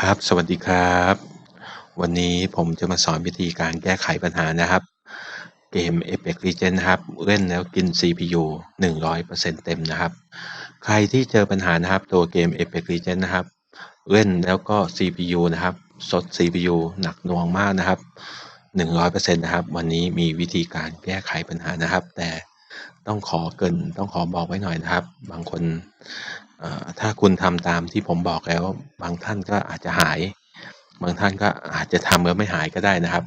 ครับ สวัสดีครับ วันนี้ผมจะมาสอนวิธีการแก้ไขปัญหานะครับ เกม Apex Legends นะครับ เล่นแล้วกิน CPU 100%เต็มนะครับ ใครที่เจอปัญหานะครับ ตัวเกม Apex Legends นะครับ เล่นแล้วก็ CPU นะครับสด CPU หนักหน่วงมากนะครับ 100%นะครับ วันนี้มีวิธีการแก้ไขปัญหานะครับ แต่ต้องขอเกินต้องขอบอกไว้หน่อยนะครับ บางคน ถ้าคุณทำตามที่ผมบอกแล้ว บางท่านก็อาจจะหาย บางท่านก็อาจจะทำแล้วไม่หายก็ได้นะครับ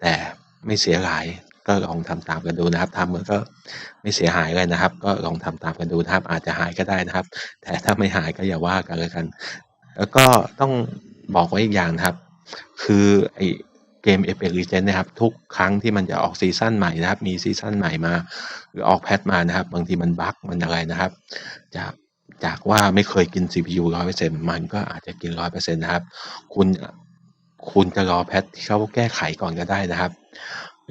แต่ไม่เสียหายก็ลองทำตามกันดูนะครับทำแล้วก็ไม่เสียหายเลยนะครับ ก็ลองทำตามกันดูนะครับ อาจจะหายก็ได้นะครับ แต่ถ้าไม่หายก็อย่าว่ากันเลยกัน แล้วก็ต้องบอกไว้อีกอย่างนะครับ คือไอเกม Apex Legends นะครับ ทุกครั้งที่มันจะออกซีซั่นใหม่นะครับ มีซีซั่นใหม่มา หรือออกแพทมานะครับ บางทีมันบั๊กมันอะไรนะครับจาก จากว่าไม่เคยกิน CPU 100%มันก็อาจจะกิน 100%นะครับ คุณคุณจะรอแพทที่เขาแก้ไขก่อนก็ได้นะครับ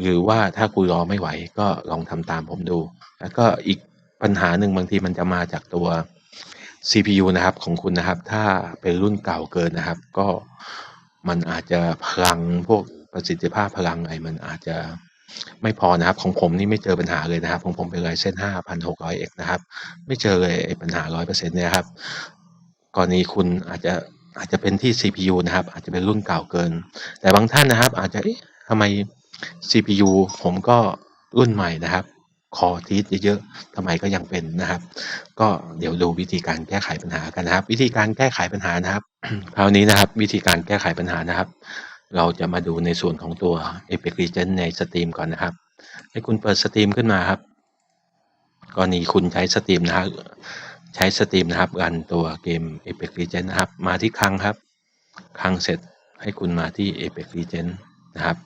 หรือว่าถ้าคุณรอไม่ไหวก็ลองทำตามผมดู แล้วก็อีกปัญหาหนึ่งบางทีมันจะมาจากตัว CPU นะครับของคุณนะครับ ถ้าเป็นรุ่นเก่าเกินนะครับ ก็มันอาจจะพลังพวกประสิทธิภาพพลังอะไรมันอาจจะ ไม่พอนะครับ ของผมนี่ไม่เจอปัญหาเลยนะครับ ของผมเป็นไรเส้น 5,600X นะครับ ไม่เจอเลยปัญหา 100%เนี่ยครับ กรณีคุณอาจจะอาจจะเป็นที่ CPU นะครับ อาจจะเป็นรุ่นเก่าเกิน แต่บางท่านนะครับ อาจจะเอ๊ะทำไม CPU ผมก็รุ่นใหม่นะครับ คอทีสเยอะๆทำไมก็ยังเป็นนะครับ ก็เดี๋ยวดูวิธีการแก้ไขปัญหากันนะครับ วิธีการแก้ไขปัญหานะครับ คราวนี้นะครับ วิธีการแก้ไขปัญหานะครับ เราจะมาดูในส่วนของตัว Apex Legends ในสตรีมก่อนนะครับ ให้คุณเปิดสตรีมขึ้นมาครับกรณีคุณใช้สตรีมนะครับใช้สตรีมนะครับรันตัวเกม Apex Legend นะครับ มาที่คลังครับคลังเสร็จให้คุณมาที่ Apex Legend นะครับ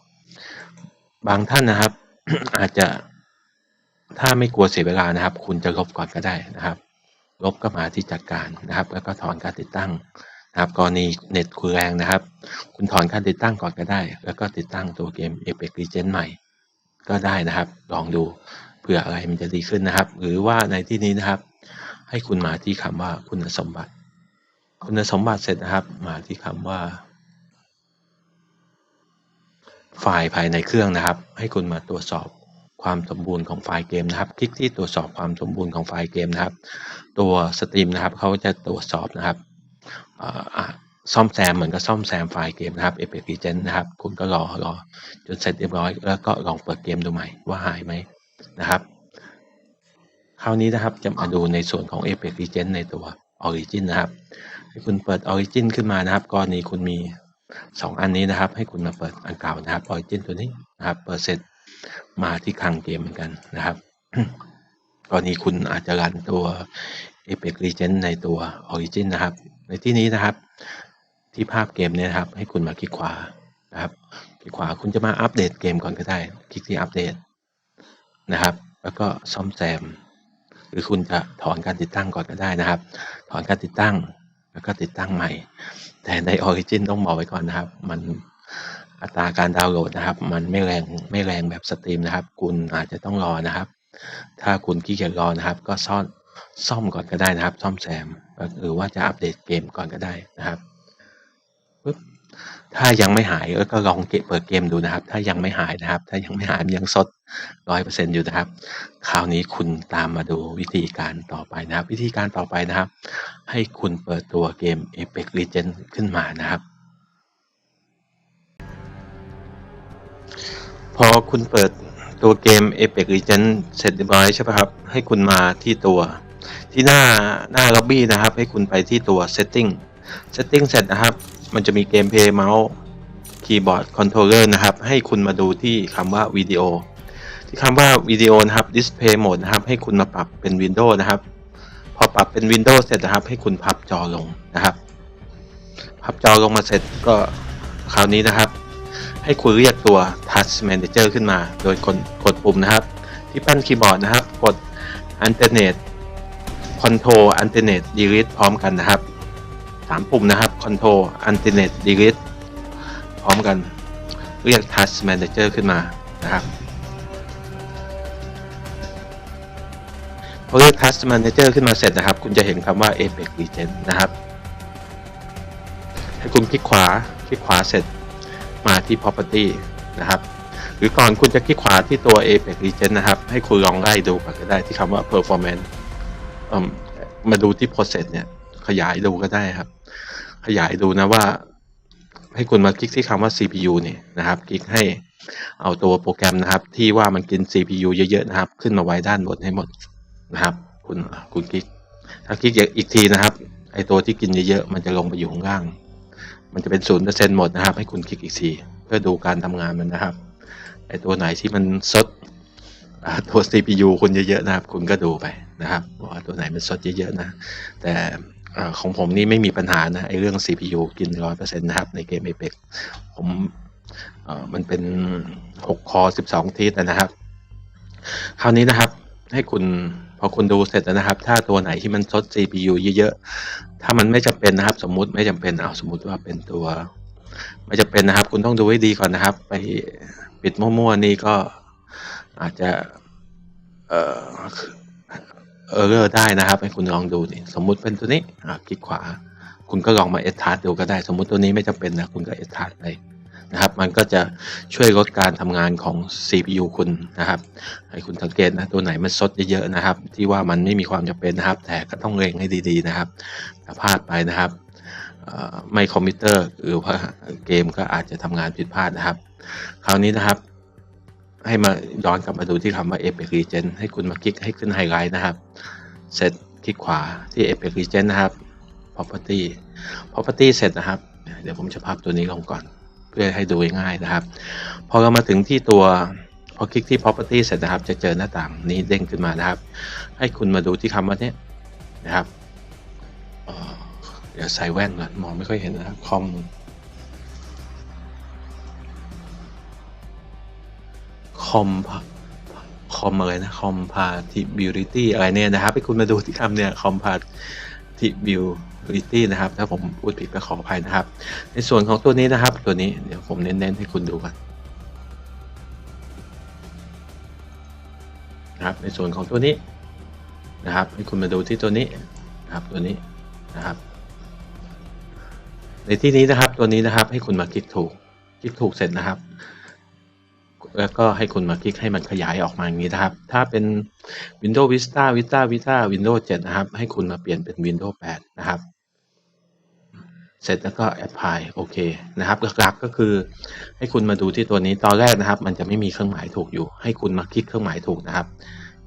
บางท่านนะครับ อาจจะถ้าไม่กลัวเสียเวลานะครับ คุณจะลบก่อนก็ได้นะครับ ลบก็มาที่จัดการนะครับ แล้วก็ถอนการติดตั้ง นะครับกรณีเน็ตคุณแรงนะครับ คุณถอนการติดตั้งก่อนก็ได้ แล้วก็ติดตั้งตัวเกม Apex Legends ใหม่ ก็ได้นะครับ ลองดูเผื่ออะไรมันจะดีขึ้นนะครับ หรือว่าในที่นี้นะครับ ให้คุณมาที่คำว่าคุณสมบัติ คุณสมบัติเสร็จนะครับ มาที่คำว่า ไฟล์ภายในเครื่องนะครับ ให้คุณมาตรวจสอบความสมบูรณ์ของไฟล์เกมนะครับ คลิกที่ตรวจสอบความสมบูรณ์ของไฟล์เกมนะครับ ตัวสตรีมนะครับเขาจะตรวจสอบนะครับ ซ่อมแซมเหมือนกับซ่อมแซมไฟล์เกมนะครับ Apex Legends นะครับ คุณก็รอรอจนเสร็จเรียบร้อย แล้วก็ลองเปิดเกมดูใหม่ว่าหายไหมนะครับ คราวนี้นะครับจะมาดูในส่วนของ Apex Legends ในตัว Origin นะครับ ให้คุณเปิด Origin ขึ้นมานะครับ กรณีคุณมีสองอันนี้นะครับ ให้คุณมาเปิดอันเก่านะครับ Origin ตัวนี้นะครับ เปิดเสร็จมาที่คลังเกมเหมือนกันนะครับ กรณีคุณอาจจะรันตัว Apex Legends ในตัว Origin นะครับ ในที่นี้นะครับ ที่ภาพเกมเนี่ยนะครับ ให้คุณมาคลิกขวานะครับ คลิกขวาคุณจะมาอัปเดตเกมก่อนก็ได้ คลิกที่อัปเดตนะครับ แล้วก็ซ่อมแซม หรือคุณจะถอนการติดตั้งก่อนก็ได้นะครับ ถอนการติดตั้งแล้วก็ติดตั้งใหม่ แต่ใน Origin ต้องบอกไว้ก่อนนะครับ มันอัตราการดาวน์โหลดนะครับ มันไม่แรงไม่แรงแบบสตรีมนะครับ คุณอาจจะต้องรอนะครับ ถ้าคุณขี้เกียจรอนะครับ ก็ซ่อน ซ่อมก่อนก็ได้นะครับ ซ่อมแซมหรือว่าจะอัปเดตเกมก่อนก็ได้นะครับปึ๊บถ้ายังไม่หายก็ลองเปิดเกมดูนะครับ ถ้ายังไม่หายนะครับ ถ้ายังไม่หายยังสดร้อยเปอร์เซ็นอยู่นะครับ คราวนี้คุณตามมาดูวิธีการต่อไปนะครับ วิธีการต่อไปนะครับ ให้คุณเปิดตัวเกม Apex Legends ขึ้นมานะครับ พอคุณเปิด ตัวเกม Apex Legends เสร็จเรียบร้อยใช่ไหมครับ ให้คุณมาที่ตัว ที่หน้าหน้าล็อบบี้นะครับ ให้คุณไปที่ตัว Setting Setting เสร็จนะครับ มันจะมีเกมเพย์เมาส์คีย์บอร์ดคอนโทรลเลอร์นะครับ ให้คุณมาดูที่คำว่าวิดีโอ ที่คำว่าวิดีโอนะครับ Display Mode นะครับ ให้คุณมาปรับเป็น Windows นะครับ พอปรับเป็น Windows เสร็จนะครับ ให้คุณพับจอลงนะครับ พับจอลงมาเสร็จก็คราวนี้นะครับ ให้คุณเรียกตัว Touch Manager ขึ้นมา โดยกดกดปุ่มนะครับ ที่แป้นคีย์บอร์ดนะครับ กด Alternate Control Alternate Delete พร้อมกันนะครับสามปุ่มนะครับ Control Alternate Delete พร้อมกัน เรียก Touch Manager ขึ้นมานะครับพอเรียก Touch Manager ขึ้นมาเสร็จนะครับ คุณจะเห็นคำว่า Apex Legends นะครับ ให้คุณคลิกขวา คลิกขวาเสร็จ ที่ property นะครับ หรือก่อนคุณจะคลิกขวาที่ตัว Apex Legend นะครับ ให้คุณลองไล่ดูก่อนก็ได้ที่คำว่า performance มมาดูที่ process เนี่ย ขยายดูก็ได้ครับ ขยายดูนะว่า ให้คุณมาคลิกที่คำว่า CPU เนี่ยนะครับ คลิกให้เอาตัวโปรแกรมนะครับ ที่ว่ามันกิน CPU เยอะๆนะครับ ขึ้นมาไว้ด้านบนให้หมดนะครับ คุณคุณคลิก ถ้าคลิกอีกทีนะครับไอตัวที่กินเยอะๆมันจะลงไปอยู่ข้างล่าง มันจะเป็นศูนย์เปอร์เซ็นต์หมดนะครับ ให้คุณคลิกอีกทีเพื่อดูการทำงานมันนะครับไอตัวไหนที่มันซดตัว CPU คุณเยอะๆนะครับ คุณก็ดูไปนะครับว่าตัวไหนมันซดเยอะๆนะ แต่ของผมนี่ไม่มีปัญหานะไอเรื่อง CPU กินร้อยเปอร์เซ็นต์นะครับ ในเกม Apex ผมมันเป็น6คอ12ทีนะครับ คราวนี้นะครับให้คุณ อคุณดูเสร็จแล้วนะครับ ถ้าตัวไหนที่มันซด CPU เยอะๆ ถ้ามันไม่จำเป็นนะครับ สมมุติไม่จำเป็นเอาสมมุติว่าเป็นตัว ไม่จำเป็นนะครับ คุณต้องดูให้ดีก่อนนะครับ ไปปิดมั่วๆนี่ก็อาจจะ เอ่อเออร์ได้นะครับ ให้คุณลองดูนี่สมมุติเป็นตัวนี้อ่าคลิกขวา คุณก็ลองมาเอทาร์ดูก็ได้ สมมุติตัวนี้ไม่จำเป็นนะคุณก็เอทาร์ดไป นะครับ มันก็จะช่วยลดการทำงานของ CPU คุณนะครับ ให้คุณสังเกตนะตัวไหนมันซดเยอะๆนะครับ ที่ว่ามันไม่มีความจำเป็นนะครับ แต่ก็ต้องเล็งให้ดีๆนะครับถ้าพลาดไปนะครับไม่คอมพิวเตอร์หรือว่าเกมก็อาจจะทำงานผิดพลาดนะครับ คราวนี้นะครับ ให้มาย้อนกลับมาดูที่คำว่า Apex Legend ให้คุณมาคลิกให้ขึ้นไฮไลท์นะครับ เสร็จคลิกขวาที่ Apex Legend นะครับ property property เสร็จนะครับ เดี๋ยวผมจะพับตัวนี้ลงก่อน เพื่อให้ดูง่ายนะครับ พอเรามาถึงที่ตัวพอคลิกที่ property เสร็จนะครับ จะเจอหน้าต่างนี้เด้งขึ้นมานะครับ ให้คุณมาดูที่คำว่าเนี้ยนะครับเดี๋ยวใส่แว่นก่อนมองไม่ค่อยเห็นนะครับคอมคอมคอมอะไรนะ compatibility อะไรเนี่ยนะครับให้คุณมาดูที่คำเนี่ย compatibility นะครับ ถ้าผมพูดผิดก็ขออภัยนะครับ ในส่วนของตัวนี้นะครับ ตัวนี้เดี๋ยวผมเน้นๆให้คุณดูกันนะครับ ในส่วนของตัวนี้นะครับ ให้คุณมาดูที่ตัวนี้นะครับตัวนี้นะครับ ในที่นี้นะครับตัวนี้นะครับ ให้คุณมาคลิกถูกคลิกถูกเสร็จนะครับ แล้วก็ให้คุณมาคลิกให้มันขยายออกมาอย่างนี้นะครับ ถ้าเป็น Windows Vista Vista Vista Windows 7 นะครับ ให้คุณมาเปลี่ยนเป็น Windows 8 นะครับ เสร็จแล้วก็ apply โอเคนะครับหลักๆก็คือ ให้คุณมาดูที่ตัวนี้ตอนแรกนะครับ มันจะไม่มีเครื่องหมายถูกอยู่ ให้คุณมาคลิกเครื่องหมายถูกนะครับ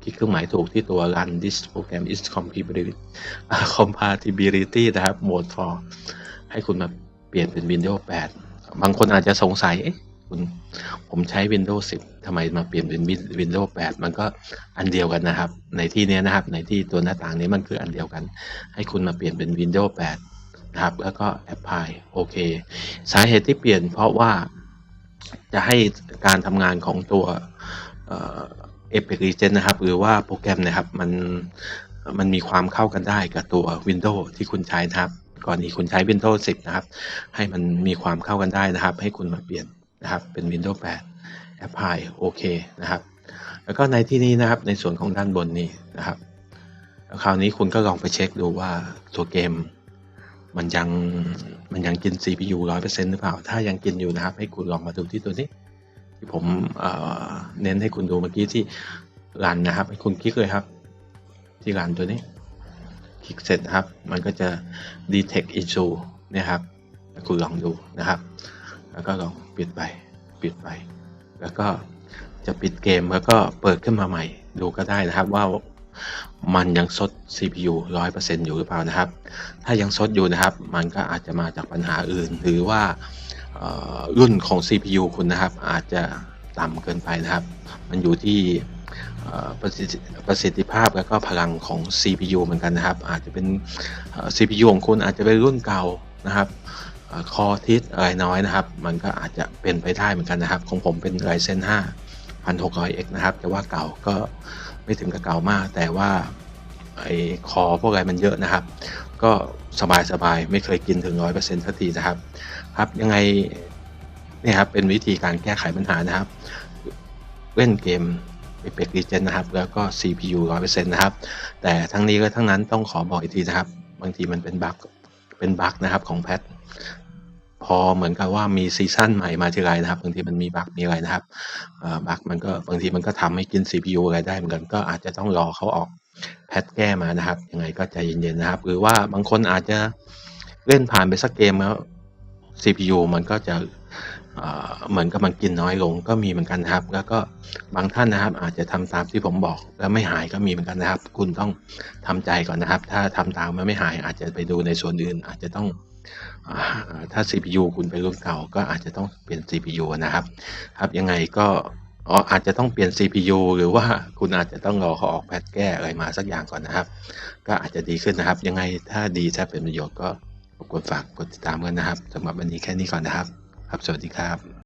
คลิกเครื่องหมายถูกที่ตัว run this program is compatibility compatibility นะครับ mode for ให้คุณมาเปลี่ยนเป็น Windows 8 บางคนอาจจะสงสัยเอ๊ะ ผมใช้ Windows 10ทำไมมาเปลี่ยนเป็น Windows 8 มันก็อันเดียวกันนะครับ ในที่นี้นะครับ ในที่ตัวหน้าต่างนี้มันคืออันเดียวกัน ให้คุณมาเปลี่ยนเป็น Windows 8 นะครับ แล้วก็ Apply โอเค สาเหตุที่เปลี่ยนเพราะว่าจะให้การทำงานของตัวเอ่อ Apex Legends นะครับ หรือว่าโปรแกรมนะครับ มันมันมีความเข้ากันได้กับตัว Windows ที่คุณใช้นะครับ ก่อนนี้คุณใช้ Windows 10 นะครับ ให้มันมีความเข้ากันได้นะครับ ให้คุณมาเปลี่ยน นะครับเป็น Windows 8 Apply โอเคนะครับ แล้วก็ในที่นี้นะครับในส่วนของด้านบนนี้นะครับแล้วคราวนี้คุณก็ลองไปเช็คดูว่าตัวเกม มันยังมันยังกิน CPU 100%หรือเปล่า ถ้ายังกินอยู่นะครับ ให้คุณลองมาดูที่ตัวนี้ ที่ผมเเน้นให้คุณดูเมื่อกี้ที่รันนะครับให้คุณคลิกเลยครับ ที่รันตัวนี้คลิกเสร็จนะครับ มันก็จะ detect issue นี่ยครับ คุณลองดูนะครับ แล้วก็ลอง ปิดไป ปิดไป แล้วก็จะปิดเกมแล้วก็เปิดขึ้นมาใหม่ ดูก็ได้นะครับว่ามันยังซด CPU 100%อยู่หรือเปล่านะครับ ถ้ายังซดอยู่นะครับ มันก็อาจจะมาจากปัญหาอื่น หรือว่ารุ่นของ CPU คุณนะครับ อาจจะต่ำเกินไปนะครับ มันอยู่ที่ประสิทธิภาพแล้วก็พลังของ CPU เหมือนกันนะครับ อาจจะเป็น CPU ของคุณอาจจะเป็นรุ่นเก่านะครับ คอทิสอะไรน้อยนะครับ มันก็อาจจะเป็นไปได้เหมือนกันนะครับ ของผมเป็น Ryzen 5 1600X นะครับ แต่ว่าเก่าก็ไม่ถึงกับเก่ามาก แต่ว่าไอ้คอพวกอะไรมันเยอะนะครับ ก็สบายสบายไม่เคยกินถึง100%สักทีนะครับ ครับยังไงเนี่ยครับเป็นวิธีการแก้ไขปัญหานะครับเล่นเกม Apex Legends นะครับ แล้วก็ CPU 100%นะครับ แต่ทั้งนี้ก็ทั้งนั้นต้องขอบอกอีกทีนะครับ บางทีมันเป็นบั๊กเป็นบั๊กนะครับของแพท พอเหมือนกับว่ามีซีซั่นใหม่มาทีไรนะครับบางทีมันมีบั๊กมีอะไรนะครับบั๊กมันก็บางทีมันก็ทำให้กิน CPU อะไรได้เหมือนกันก็อาจจะต้องรอเขาออกแพทแก้มานะครับยังไงก็ใจเย็นๆนะครับ หรือว่าบางคนอาจจะเล่นผ่านไปสักเกมแล้ว CPU มันก็จะ เหมือนกับมันกินน้อยลงก็มีเหมือนกันนะครับ แล้วก็บางท่านนะครับ อาจจะทำตามที่ผมบอก แล้วไม่หายก็มีเหมือนกันนะครับ คุณต้องทำใจก่อนนะครับ ถ้าทำตามแล้วไม่หายอาจจะไปดูในส่วนอื่น อาจจะต้องอ่าถ้า CPU คุณเป็นรุ่นเก่า ก็อาจจะต้องเปลี่ยน CPU นะครับ ครับยังไงก็อ๋ออาจจะต้องเปลี่ยน CPU หรือว่าคุณอาจจะต้องรอเขาออกแพทแก้อะไรมาสักอย่างก่อนนะครับ ก็อาจจะดีขึ้นนะครับ ยังไงถ้าดีถ้าเป็นประโยชน์ก็กวนฝากกดติดตามกันนะครับสำหรับวันนี้แค่นี้ก่อนนะครับ ครับ สวัสดีครับ